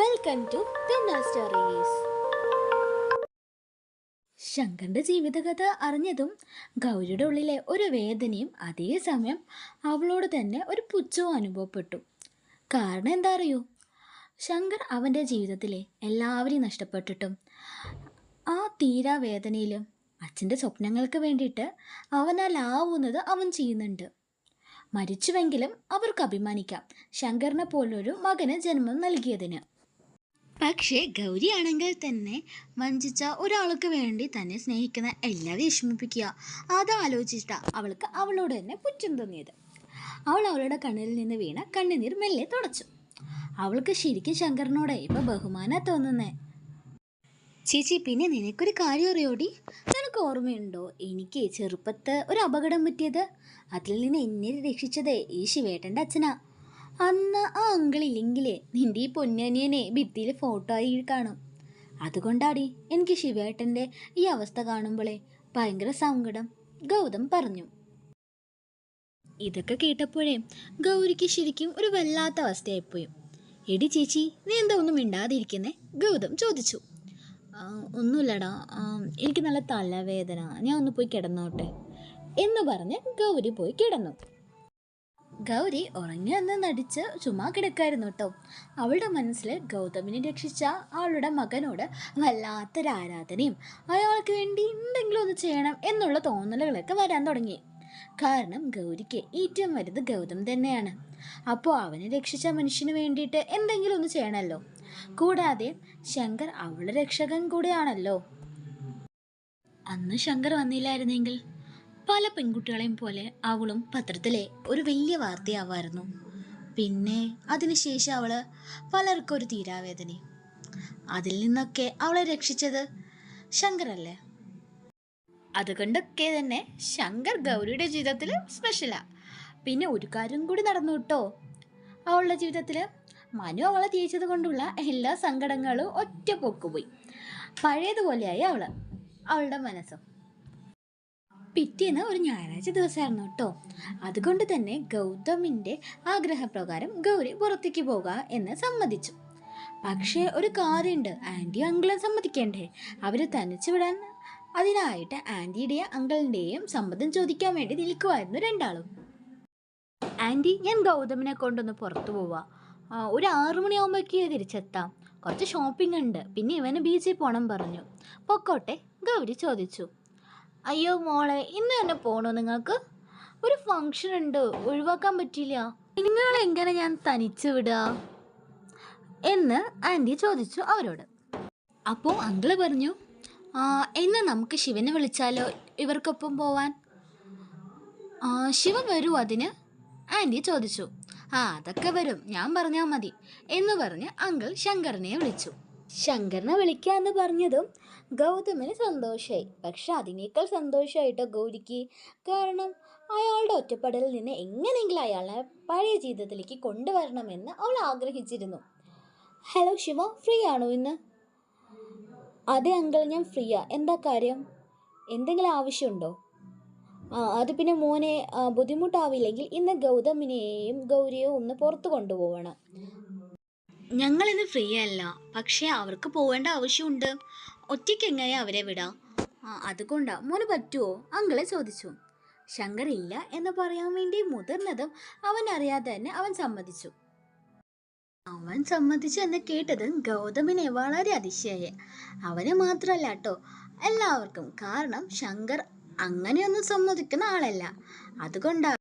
Welcome to stories ശങ്കറിന്റെ ജീവിതകഥ അറിഞ്ഞതും ഗൗരിയുടെ ഉള്ളിലെ ഒരു വേദനയും അതേസമയം അവളോട് തന്നെ ഒരു പുച്ഛവും അനുഭവപ്പെട്ടു. കാരണം എന്താ അറിയൂ? ശങ്കർ അവന്റെ ജീവിതത്തിലെ എല്ലാവരെയും നഷ്ടപ്പെട്ടിട്ടും ആ തീരാ വേദനയിലും അച്ഛന്റെ സ്വപ്നങ്ങൾക്ക് വേണ്ടിയിട്ട് അവനാലാവുന്നത് അവൻ ചെയ്യുന്നുണ്ട്. മരിച്ചുവെങ്കിലും അവർക്ക് അഭിമാനിക്കാം. ശങ്കറിനെ പോലൊരു മകന് ജന്മം നൽകിയതിന്. പക്ഷേ ഗൗരിയാണെങ്കിൽ തന്നെ വഞ്ചിച്ച ഒരാൾക്ക് വേണ്ടി തന്നെ സ്നേഹിക്കുന്ന എല്ലാവരും വിഷമിപ്പിക്കുക. അത് ആലോചിച്ചിട്ടാണ് അവൾക്ക് അവളോട് തന്നെ പുച്ഛം തോന്നിയത്. അവൾ അവളുടെ കണ്ണിൽ നിന്ന് വീണ കണ്ണുനീർ മെല്ലെ തുടച്ചു. അവൾക്ക് ശരിക്കും ശങ്കറിനോട് ഇപ്പോൾ ബഹുമാന തോന്നുന്നേ. ചേച്ചി പിന്നെ നിനക്കൊരു കാര്യം അറിയോടി? നിനക്ക് ഓർമ്മയുണ്ടോ എനിക്ക് ചെറുപ്പത്ത് ഒരു അപകടം പറ്റിയത്? അതിൽ നിന്ന് എന്നെ രക്ഷിച്ചതേ ഈ ശിവേട്ടന്റെ അച്ഛനാ. അന്ന് ആ അങ്കിൾ ഇല്ലെങ്കിൽ നിന്റെ ഈ പൊന്നനിയനെ ഭിത്തിയിൽ ഫോട്ടോ ആയി കാണും. അതുകൊണ്ടാടി എനിക്ക് ശിവേട്ടന്റെ ഈ അവസ്ഥ കാണുമ്പോളേ ഭയങ്കര സങ്കടം. ഗൗതം പറഞ്ഞു. ഇതൊക്കെ കേട്ടപ്പോഴേ ഗൗരിക്ക് ശരിക്കും ഒരു വല്ലാത്ത അവസ്ഥയായിപ്പോയി. എടി ചേച്ചി നീ എന്താ ഒന്നും മിണ്ടാതിരിക്കുന്നേ? ഗൗതം ചോദിച്ചു. "ആ, ഒന്നുമില്ലടാ. എനിക്ക് നല്ല തലവേദന. ഞാൻ ഒന്ന് പോയി കിടന്നോട്ടെ. എന്ന് പറഞ്ഞ് ഗൗരി പോയി കിടന്നു. ഗൗരി ഉറങ്ങിയെന്ന് നടിച്ച് ചുമ്മാ കിടക്കായിരുന്നു കേട്ടോ അവളുടെ മനസ്സിൽ ഗൗതമിനെ രക്ഷിച്ച അവളുടെ മകനോട് വല്ലാത്തൊരു ആരാധനയും അയാൾക്ക് വേണ്ടി എന്തെങ്കിലും ഒന്ന് ചെയ്യണം എന്നുള്ള തോന്നലുകളൊക്കെ വരാൻ തുടങ്ങി. കാരണം ഗൗരിക്ക് ഏറ്റവും വലുത് ഗൗതം തന്നെയാണ്. അപ്പോൾ അവനെ രക്ഷിച്ച മനുഷ്യന് വേണ്ടിയിട്ട് എന്തെങ്കിലും ഒന്ന് ചെയ്യണമല്ലോ കൂടാതെ ശങ്കർ അവളുടെ രക്ഷകൻ കൂടെയാണല്ലോ. അന്ന് ശങ്കർ വന്നില്ലായിരുന്നെങ്കിൽ പല പെൺകുട്ടികളെയും പോലെ അവളും പത്രത്തിലെ ഒരു വലിയ വാർത്തയാവായിരുന്നു. പിന്നെ അതിനുശേഷം അവൾ പലർക്കും ഒരു തീരാവേദന അതിൽ നിന്നൊക്കെ അവളെ രക്ഷിച്ചത് ശങ്കറല്ലേ അതുകൊണ്ടൊക്കെ തന്നെ ശങ്കർ ഗൗരിയുടെ ജീവിതത്തിൽ സ്പെഷ്യലാ പിന്നെ ഒരു കാര്യം കൂടി നടന്നു കേട്ടോ. അവളുടെ ജീവിതത്തിൽ മനു അവളെ തിരിച്ചത് കൊണ്ടുള്ള എല്ലാ സങ്കടങ്ങളും ഒറ്റ പോക്കുപോയി പഴയതുപോലെയായി അവൾ. അവളുടെ മനസ്സും. പിറ്റേന്ന് ഒരു ഞായറാഴ്ച ദിവസമായിരുന്നു കേട്ടോ. അതുകൊണ്ട് തന്നെ ഗൗതമിന്റെ ആഗ്രഹപ്രകാരം ഗൗരി പുറത്തേക്ക് പോകുക എന്ന് സമ്മതിച്ചു. പക്ഷേ ഒരു കാര്യമുണ്ട്. ആന്റിയും അങ്കിളും സമ്മതിക്കണ്ടേ? അവരെ തനിച്ചു വിടാൻ അതിനായിട്ട് ആന്റിയുടെയും അങ്കിളിന്റെയും സമ്മതം ചോദിക്കാൻ വേണ്ടി നിൽക്കുമായിരുന്നു രണ്ടാളും. ആന്റി ഞാൻ ഗൗതമിനെ കൊണ്ടൊന്ന് പുറത്തു പോവാ. ഒരു ആറു മണിയാകുമ്പോഴേക്ക് തിരിച്ചെത്താം. കുറച്ച് ഷോപ്പിംഗ് ഉണ്ട്. പിന്നെ ഇവന് ബീച്ചിൽ പോകണം പറഞ്ഞു. പൊക്കോട്ടെ ഗൗരി ചോദിച്ചു. അയ്യോ മോളെ ഇന്ന് തന്നെ പോണോ നിങ്ങൾക്ക്? ഒരു ഫംഗ്ഷൻ ഉണ്ട് ഒഴിവാക്കാൻ പറ്റില്ല നിങ്ങളെങ്ങനെ ഞാൻ തനിച്ച് വിടുക എന്ന് ആന്റി ചോദിച്ചു അവരോട്. അപ്പോൾ അങ്കിൾ പറഞ്ഞു "ആ, എന്നാ നമുക്ക് ശിവനെ വിളിച്ചാലോ ഇവർക്കൊപ്പം പോവാൻ? "ആ, ശിവൻ വരൂ അതിന് ആന്റി ചോദിച്ചു. ആ അതൊക്കെ വരും ഞാൻ പറഞ്ഞാൽ മതി എന്ന് പറഞ്ഞ് അങ്കിൾ ശങ്കറിനെ വിളിച്ചു. ശങ്കറിനെ വിളിക്കാന്ന് പറഞ്ഞതും ഗൗതമിന് സന്തോഷമായി പക്ഷെ അതിനേക്കാൾ സന്തോഷമായിട്ടോ ഗൗരിക്ക്? കാരണം അയാളുടെ ഒറ്റപ്പെടലിൽ നിന്ന് എങ്ങനെയെങ്കിലും അയാളെ പഴയ ജീവിതത്തിലേക്ക് കൊണ്ടുവരണമെന്ന് അവൾ ആഗ്രഹിച്ചിരുന്നു. ഹലോ ശിവ ഫ്രീ ആണോ ഇന്ന്? അതെ അങ്കിൾ ഞാൻ ഫ്രീയാ. എന്താ കാര്യം? എന്തെങ്കിലും ആവശ്യമുണ്ടോ? ആ അത് പിന്നെ മോനെ ബുദ്ധിമുട്ടാവില്ലെങ്കിൽ ഇന്ന് ഗൗതമിനെയും ഗൗരിയെയും ഒന്ന് പുറത്ത് കൊണ്ടുപോകണം ഞങ്ങളിന്ന് ഫ്രീ അല്ല പക്ഷേ അവർക്ക് പോവേണ്ട ആവശ്യമുണ്ട്. ഒറ്റയ്ക്ക് എങ്ങനെ അവരെ വിടാം? അതുകൊണ്ടാ. മോന് പറ്റുമോ അങ്കിളെ ചോദിച്ചു. ശങ്കർ ഇല്ല എന്ന് പറയാൻ വേണ്ടി മുതിർന്നതും അവൻ അറിയാതെ തന്നെ അവൻ സമ്മതിച്ചു. അവൻ സമ്മതിച്ചു എന്ന് കേട്ടത് ഗൗതമിനെ വളരെ അതിശയായി. അവന് മാത്രമല്ല കേട്ടോ. എല്ലാവർക്കും കാരണം ശങ്കർ അങ്ങനെയൊന്നും സമ്മതിക്കുന്ന ആളല്ല. അതുകൊണ്ടാണ്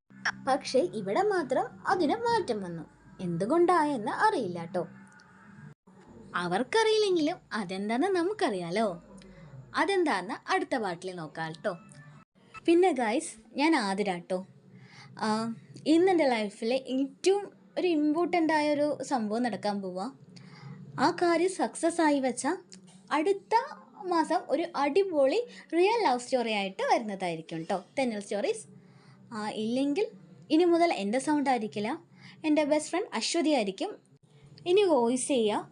പക്ഷേ ഇവിടെ മാത്രം അതിന് മാറ്റം വന്നു. എന്തുകൊണ്ടായെന്ന് അറിയില്ല കേട്ടോ അവർക്കറിയില്ലെങ്കിലും അതെന്താണെന്ന് നമുക്കറിയാലോ. അതെന്താന്ന് അടുത്ത പാട്ടിൽ നോക്കാം കേട്ടോ പിന്നെ ഗായ്സ് ഞാൻ ആതിരാട്ടോ. ഇന്ന് എന്റെ ലൈഫിലെ ഏറ്റവും ഒരു ഇമ്പോർട്ടന്റ് ആയ ഒരു സംഭവം നടക്കാൻ പോവാ. ആ കാര്യം സക്സസ് ആയി വെച്ചാൽ അടുത്ത മാസം ഒരു അടിപൊളി റിയൽ ലവ് സ്റ്റോറി ആയിട്ട് വരുന്നതായിരിക്കും കേട്ടോ തെന്നൽ സ്റ്റോറീസ് ഇല്ലെങ്കിൽ ഇനി മുതൽ എന്റെ സൗണ്ട് ആയിരിക്കില്ല. എന്റെ ബെസ്റ്റ് ഫ്രണ്ട് അശ്വതി ആയിരിക്കും. ഇനി വോയിസ് ചെയ്യുക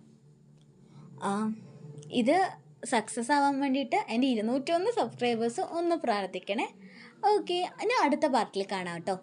ഇത് സക്സസ് ആവാൻ വേണ്ടിയിട്ട് എന്റെ ഇരുന്നൂറ്റൊന്ന് സബ്സ്ക്രൈബേഴ്സ് ഒന്ന് പ്രാർത്ഥിക്കണേ. ഓക്കെ ഞാൻ അടുത്ത പാർട്ടിൽ കാണാം കേട്ടോ.